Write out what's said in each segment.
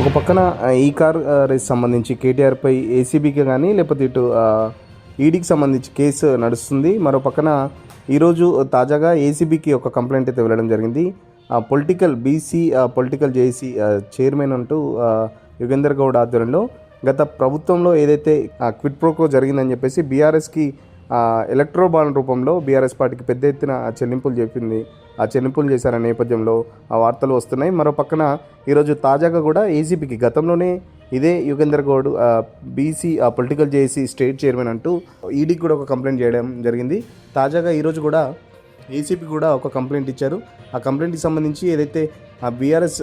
ఒక పక్కన ఈ కార్ రేస్ సంబంధించి కేటీఆర్పై ఏసీబీకి కానీ లేకపోతే ఇటు ఈడీకి సంబంధించి కేసు నడుస్తుంది. మరో పక్కన ఈరోజు తాజాగా ఏసీబీకి ఒక కంప్లైంట్ అయితే వెళ్ళడం జరిగింది. ఆ political BC political JC chairman అంటూ యుగేందర్ గౌడ్ ఆధ్వర్యంలో గత ప్రభుత్వంలో ఏదైతే క్విట్ ప్రోకో జరిగిందని చెప్పేసి బీఆర్ఎస్కి ఎలక్ట్రో బాండ్ రూపంలో బీఆర్ఎస్ పార్టీకి పెద్ద ఎత్తున చెల్లింపులు చెప్పింది ఆ చెల్లింపులు చేశారనే నేపథ్యంలో ఆ వార్తలు వస్తున్నాయి. మరో పక్కన ఈరోజు తాజాగా కూడా ఏజీపీకి గతంలోనే ఇదే Yugender Goud BC political JC state chairman అంటూ ఈడీకి కూడా ఒక కంప్లైంట్ చేయడం జరిగింది. తాజాగా ఈరోజు కూడా ఏసీపీ కూడా ఒక కంప్లైంట్ ఇచ్చారు. ఆ కంప్లైంట్కి సంబంధించి ఏదైతే ఆ బీఆర్ఎస్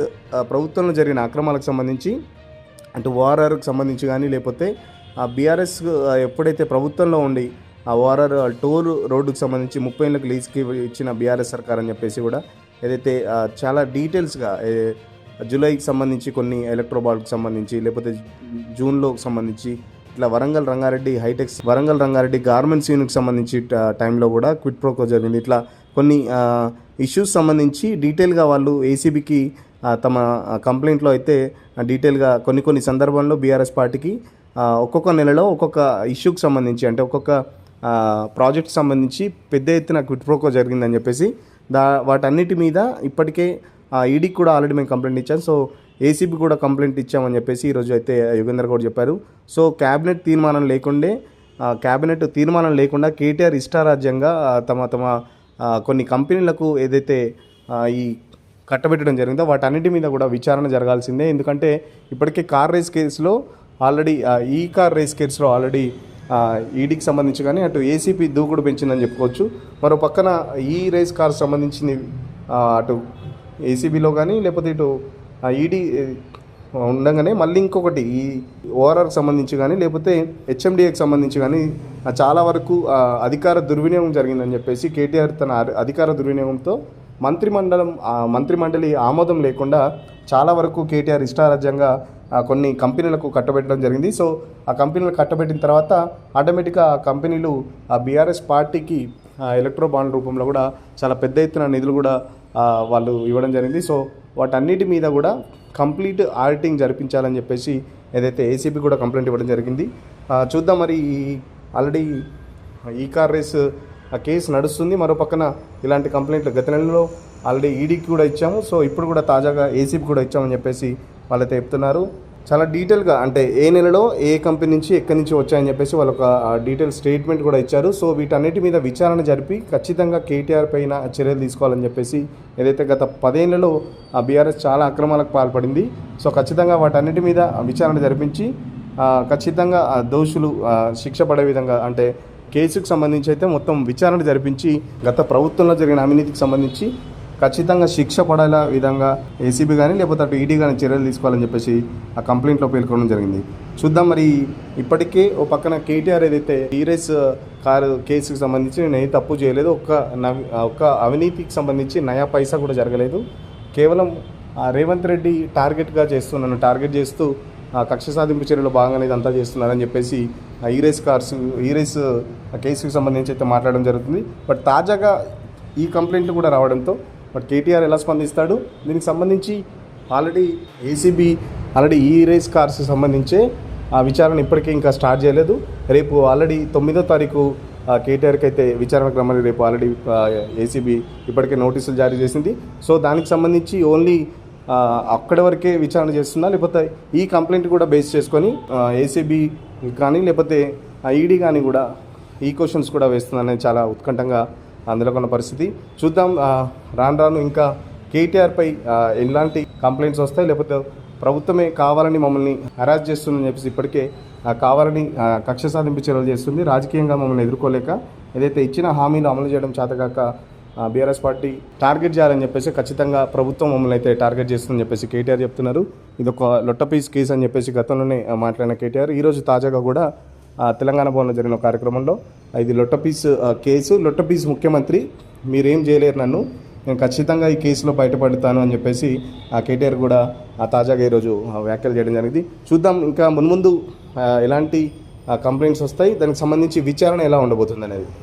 ప్రభుత్వంలో జరిగిన అక్రమాలకు సంబంధించి అంటే ఓఆర్ఆర్కి సంబంధించి కానీ లేకపోతే ఆ బీఆర్ఎస్ ఎప్పుడైతే ప్రభుత్వంలో ఉండి ఆ ఓఆర్ఆర్ టోల్ రోడ్డుకు సంబంధించి ముప్పై ఏళ్ళకి లీజ్కి ఇచ్చిన బీఆర్ఎస్ సర్కార్ అని చెప్పేసి కూడా ఏదైతే చాలా డీటెయిల్స్గా జూలైకి సంబంధించి కొన్ని ఎలక్ట్రోబాల్కి సంబంధించి లేకపోతే జూన్లోకి సంబంధించి ఇట్లా వరంగల్ రంగారెడ్డి హైటెక్స్ వరంగల్ రంగారెడ్డి గార్మెంట్స్ యూనిట్కి సంబంధించి టైంలో కూడా క్విట్ ప్రోకో జరిగింది. ఇట్లా కొన్ని ఇష్యూస్ సంబంధించి డీటెయిల్గా వాళ్ళు ఏసీబీకి తమ కంప్లైంట్లో అయితే డీటెయిల్గా కొన్ని కొన్ని సందర్భంలో బీఆర్ఎస్ పార్టీకి ఒక్కొక్క నెలలో ఒక్కొక్క ఇష్యూకి సంబంధించి అంటే ఒక్కొక్క ప్రాజెక్ట్ సంబంధించి పెద్ద ఎత్తున క్విట్ ప్రోకో జరిగిందని చెప్పేసి దా వాటన్నిటి మీద ఇప్పటికే ఈడీకి కూడా ఆల్రెడీ మేము కంప్లైంట్ ఇచ్చాం. సో ఏసీబీ కూడా కంప్లైంట్ ఇచ్చామని చెప్పేసి ఈరోజు అయితే యుగేందర్ గౌడ్ చెప్పారు. సో క్యాబినెట్ తీర్మానం లేకుండే క్యాబినెట్ తీర్మానం లేకుండా కేటీఆర్ ఇష్టారాజ్యంగా తమ తమ కొన్ని కంపెనీలకు ఏదైతే ఈ కట్టబెట్టడం జరిగిందో వాటన్నిటి మీద కూడా విచారణ జరగాల్సిందే. ఎందుకంటే ఇప్పటికే కార్ రేస్ కేసులో ఆల్రెడీ ఈ కార్ రేస్ కేసులో ఆల్రెడీ ఈడీకి సంబంధించి కానీ అటు ఏసీపీ దూకుడు పెంచిందని చెప్పుకోవచ్చు. మరో పక్కన ఈ రేస్ కార్ సంబంధించింది అటు ఏసీబీలో కానీ లేకపోతే ఇటు ఈడీ ఉండగానే మళ్ళీ ఇంకొకటి ఈ ఓఆర్ఆర్ సంబంధించి కానీ లేకపోతే హెచ్ఎండిఏకి సంబంధించి కానీ చాలా వరకు అధికార దుర్వినియోగం జరిగిందని చెప్పేసి కేటీఆర్ తన అధికార దుర్వినియోగంతో మంత్రిమండలం మంత్రిమండలి ఆమోదం లేకుండా చాలా వరకు కేటీఆర్ ఇష్టారాజ్యంగా కొన్ని కంపెనీలకు కట్టబెట్టడం జరిగింది. సో ఆ కంపెనీలు కట్టబెట్టిన తర్వాత ఆటోమేటిక్గా ఆ కంపెనీలు ఆ బీఆర్ఎస్ పార్టీకి ఎలక్ట్రో బాండ్ రూపంలో కూడా చాలా పెద్ద ఎత్తున నిధులు కూడా వాళ్ళు ఇవ్వడం జరిగింది. సో వాటన్నిటి మీద కూడా కంప్లీట్ ఆడిటింగ్ జరిపించాలని చెప్పేసి ఏదైతే ఏసీబీ కూడా కంప్లైంట్ ఇవ్వడం జరిగింది. చూద్దాం మరి ఈ ఆల్రెడీ ఈ కార్ రేస్ ఆ కేసు నడుస్తుంది. మరో పక్కన ఇలాంటి కంప్లైంట్లు గత నెలలో ఆల్రెడీ ఈడీకి కూడా ఇచ్చాము. సో ఇప్పుడు కూడా తాజాగా ఏసీకి కూడా ఇచ్చామని చెప్పేసి వాళ్ళైతే చెప్తున్నారు. చాలా డీటెయిల్గా అంటే ఏ నెలలో ఏ కంపెనీ నుంచి ఎక్కడి నుంచి వచ్చాయని చెప్పేసి వాళ్ళు ఒక డీటెయిల్ స్టేట్మెంట్ కూడా ఇచ్చారు. సో వీటన్నిటి మీద విచారణ జరిపి ఖచ్చితంగా కేటీఆర్ పైన చర్యలు తీసుకోవాలని చెప్పేసి ఏదైతే గత పదేళ్ళలో ఆ బీఆర్ఎస్ చాలా అక్రమాలకు పాల్పడింది. సో ఖచ్చితంగా వాటన్నిటి మీద విచారణ జరిపించి ఖచ్చితంగా దోషులు శిక్ష పడే విధంగా అంటే కేసుకు సంబంధించి అయితే మొత్తం విచారణ జరిపించి గత ప్రభుత్వంలో జరిగిన అవినీతికి సంబంధించి ఖచ్చితంగా శిక్ష పడేలా విధంగా ఏసీబీ కానీ లేకపోతే అటు ఈడీ కానీ చర్యలు తీసుకోవాలని చెప్పేసి ఆ కంప్లైంట్లో పేర్కొనడం జరిగింది. చూద్దాం మరి ఇప్పటికే ఓ పక్కన కేటీఆర్ ఏదైతే ఈరేస్ కారు కేసుకు సంబంధించి నేను ఏ తప్పు చేయలేదు ఒక్క నవి ఒక్క అవినీతికి సంబంధించి నయా పైసా కూడా జరగలేదు. కేవలం ఆ రేవంత్ రెడ్డి టార్గెట్గా చేస్తున్నాను టార్గెట్ చేస్తూ కక్ష సాధింపు చర్యలో భాగంగా ఇదంతా చేస్తున్నారని చెప్పేసి ఈ రేస్ కార్స్ ఈ రేస్ కేసుకు సంబంధించి అయితే మాట్లాడడం జరుగుతుంది. బట్ తాజాగా ఈ కంప్లైంట్లు కూడా రావడంతో బట్ కేటీఆర్ ఎలా స్పందిస్తాడు? దీనికి సంబంధించి ఆల్రెడీ ఏసీబీ ఆల్రెడీ ఈ రేస్ కార్స్ సంబంధించే ఆ విచారణ ఇప్పటికీ ఇంకా స్టార్ట్ చేయలేదు. రేపు ఆల్రెడీ తొమ్మిదో తారీఖు కేటీఆర్కి అయితే విచారణ క్రమాన్ని రేపు ఆల్రెడీ ఏసీబీ ఇప్పటికే నోటీసులు జారీ చేసింది. సో దానికి సంబంధించి ఓన్లీ అక్కడి వరకే విచారణ చేస్తుందా? లేకపోతే ఈ కంప్లైంట్ కూడా బేస్ చేసుకొని ఏసీబీ కానీ లేకపోతే ఈడీ కానీ కూడా ఈ క్వశ్చన్స్ కూడా వేస్తుందనే చాలా ఉత్కంఠంగా అందులో ఉన్న పరిస్థితి. చూద్దాం రాను రాను ఇంకా కేటీఆర్పై ఎలాంటి కంప్లైంట్స్ వస్తాయి? లేకపోతే ప్రభుత్వమే కావాలని మమ్మల్ని హరాజ్ చేస్తుందని చెప్పేసి ఇప్పటికే కావాలని కక్ష సాధింపు చర్యలు చేస్తుంది. రాజకీయంగా మమ్మల్ని ఎదుర్కోలేక ఏదైతే ఇచ్చిన హామీలు అమలు చేయడం చేతగాక బీఆర్ఎస్ పార్టీ టార్గెట్ చేయాలని చెప్పేసి ఖచ్చితంగా ప్రభుత్వం మమ్మల్ని అయితే టార్గెట్ చేస్తుందని చెప్పేసి కేటీఆర్ చెప్తున్నారు. ఇది ఒక లొట్టపీస్ కేసు అని చెప్పేసి గతంలోనే మాట్లాడిన కేటీఆర్. ఈరోజు తాజాగా కూడా తెలంగాణ భవన్లో జరిగిన కార్యక్రమంలో ఇది లొట్టపీస్ కేసు. లొట్టపీస్ ముఖ్యమంత్రి మీరేం చేయలేరు నన్ను. నేను ఖచ్చితంగా ఈ కేసులో బయటపడతాను అని చెప్పేసి ఆ కేటీఆర్ కూడా ఆ తాజాగా ఈరోజు వ్యాఖ్యలు చేయడం జరిగింది. చూద్దాం ఇంకా మున్ముందు ఎలాంటి కంప్లైంట్స్ వస్తాయి. దానికి సంబంధించి విచారణ ఎలా ఉండబోతుంది అనేది.